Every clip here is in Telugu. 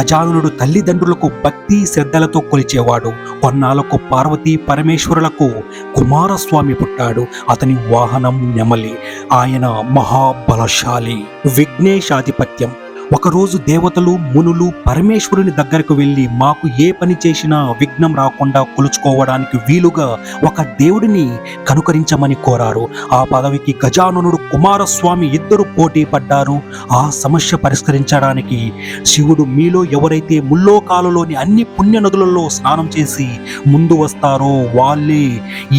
గజానునుడు తల్లిదండ్రులకు భక్తి శ్రద్ధలతో కొలిచేవాడు. కొన్నాళ్ళకు పార్వతీ పరమేశ్వరులకు కుమారస్వామి పుట్టాడు. అతని వాహనం నెమలి. ఆయన మహాబలశాలి. విఘ్నేశాధిపత్యం. ఒకరోజు దేవతలు మునులు పరమేశ్వరుని దగ్గరకు వెళ్ళి మాకు ఏ పని చేసినా విఘ్నం రాకుండా కొలుచుకోవడానికి వీలుగా ఒక దేవుడిని కనుకరించమని కోరారు. ఆ పదవికి గజాననుడు కుమారస్వామి ఇద్దరు పోటీ పడ్డారు. ఆ సమస్య పరిష్కరించడానికి శివుడు మీలో ఎవరైతే ముల్లోకాలలోని అన్ని పుణ్య నదులలో స్నానం చేసి ముందు వస్తారో వాళ్ళే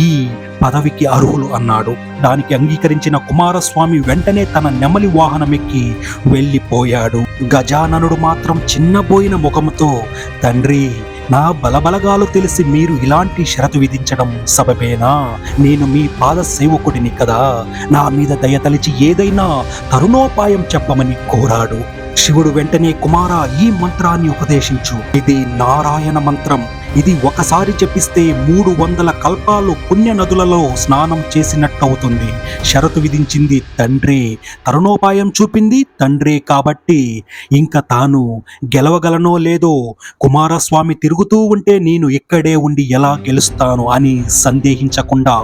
ఈ పదవికి అర్హులు అన్నాడు. దానికి అంగీకరించిన కుమారస్వామి వెంటనే తన నెమలి వాహనం ఎక్కి వెళ్ళిపోయాడు. గజాననుడు మాత్రం చిన్నపోయిన ముఖముతో తండ్రి నా బలబలగాలు తెలిసి మీరు ఇలాంటి షరతు విధించడం సబబేనా? నేను మీ పాద సేవకుడిని కదా. నా మీద దయతలిచి ఏదైనా తరుణోపాయం చెప్పమని కోరాడు. శివుడు వెంటనే కుమార ఈ మంత్రాన్ని ఉపదేశించు. ఇది నారాయణ మంత్రం. ఇది ఒకసారి జపిస్తే మూడు వందల కల్పాలు పుణ్య నదులలో స్నానం చేసినట్టవుతుంది. షరతు విధించింది తండ్రి తరుణోపాయం చూపింది తండ్రే కాబట్టి ఇంకా తాను గెలవగలనో లేదో కుమారస్వామి తిరుగుతూ ఉంటే నేను ఇక్కడే ఉండి ఎలా గెలుస్తాను అని సందేహించకుండా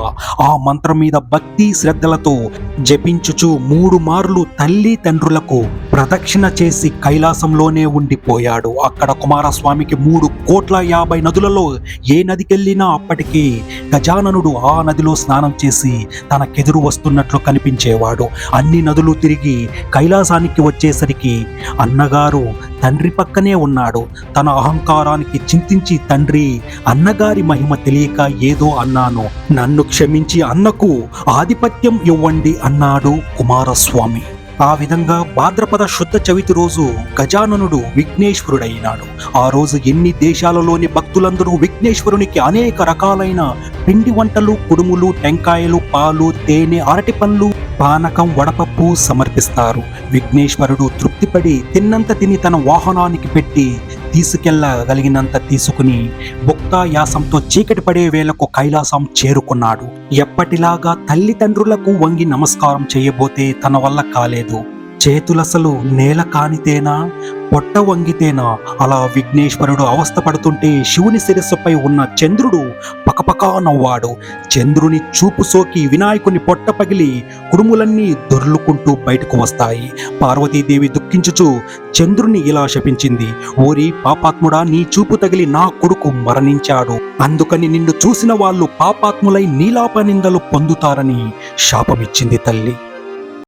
ఆ మంత్రం మీద భక్తి శ్రద్ధలతో జపించుచు మూడు మార్లు తల్లి తండ్రులకు ప్రదక్షిణ చేసి కైలాసంలోనే ఉండిపోయాడు. అక్కడ కుమారస్వామికి మూడు కోట్ల యాభై నదులలో ఏ నదికెళ్ళినా అప్పటికి గజాననుడు ఆ నదిలో స్నానం చేసి తనకెదురు వస్తున్నట్లు కనిపించేవాడు. అన్ని నదులు తిరిగి కైలాసానికి వచ్చేసరికి అన్నగారు తండ్రి పక్కనే ఉన్నాడు. తన అహంకారానికి చింతించి తండ్రి అన్నగారి మహిమ తెలియక ఏదో అన్నాను. నన్ను క్షమించి అన్నకు ఆధిపత్యం ఇవ్వండి అన్నాడు కుమారస్వామి. ఆ విధంగా భాద్రపద శుద్ధ చవితి రోజు గజాననుడు విఘ్నేశ్వరుడైనాడు. ఆ రోజు ఎన్ని దేశాలలోని భక్తులందరూ విఘ్నేశ్వరునికి అనేక రకాలైన పిండి వంటలు కుడుములు టెంకాయలు పాలు తేనె అరటి పండ్లు పానకం వడపప్పు సమర్పిస్తారు. విఘ్నేశ్వరుడు తృప్తిపడి తిన్నంత తిని తన వాహనానికి పెట్టి తీసుకెళ్ళగలిగినంత తీసుకుని భుక్తాయాసంతో చీకటి పడే వేళకు కైలాసం చేరుకున్నాడు. ఎప్పటిలాగా తల్లిదండ్రులకు వంగి నమస్కారం చేయబోతే తన వల్ల కాలేదు. చేతులసలు నేల కానితేనా పొట్ట వంగితేనా? అలా విఘ్నేశ్వరుడు అవస్థపడుతుంటే శివుని శిరస్సుపై ఉన్న చంద్రుడు పకపకా నవ్వాడు. చంద్రుని చూపు సోకి వినాయకుని పొట్ట పగిలి కుడుములన్నీ దొర్లుకుంటూ బయటకు వస్తాయి. పార్వతీదేవి దుఃఖించుచు చంద్రుని ఇలా శపించింది ఓరి పాపాత్ముడా నీ చూపు తగిలి నా కొడుకు మరణించాడు. అందుకని నిన్ను చూసిన వాళ్ళు పాపాత్ములై నీలాపనిందలు పొందుతారని శాపమిచ్చింది తల్లి.